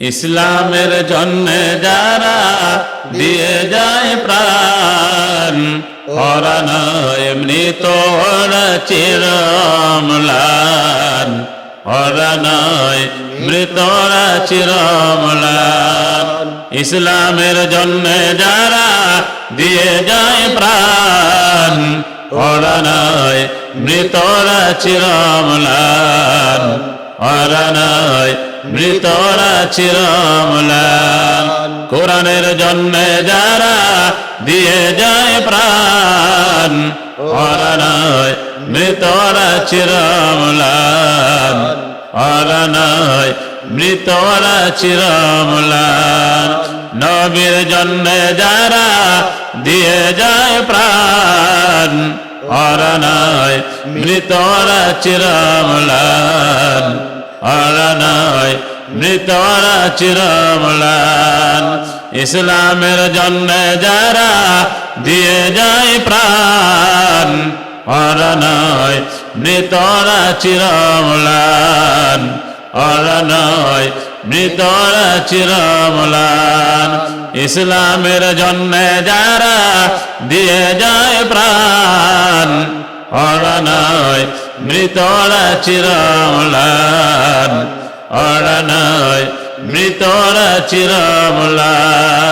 ইসলামের জন্য যারা দিয়ে যায় প্রাণ নয় মৃত চিরমলান। নয় মৃত, ওরা চিরমলান। ইসলামের জন্য যারা দিয়ে যায় প্রাণ নয় মৃতরা চিরমলান। নয় মৃতরা চিরমলান। কোরআনের জন্য যারা দিয়ে যায় প্রাণ মৃতরা চিরমলান। ওরা মৃতরা চিরমলান। নবীর জন্য যারা দিয়ে যায় প্রাণ, ওরা নয় মৃতরা চিরমলান। নয় মৃতরা চিরমলান ইসলামের জন্য যারা দিয়ে যায় প্রাণ ওরা নয় মৃতরা চিরমলান ওরা নয় মৃতরা চিরমলান ইসলামের জন্য যারা দিয়ে যায় প্রাণ ওরা নয় মৃতরা চিরমলান চিরমলান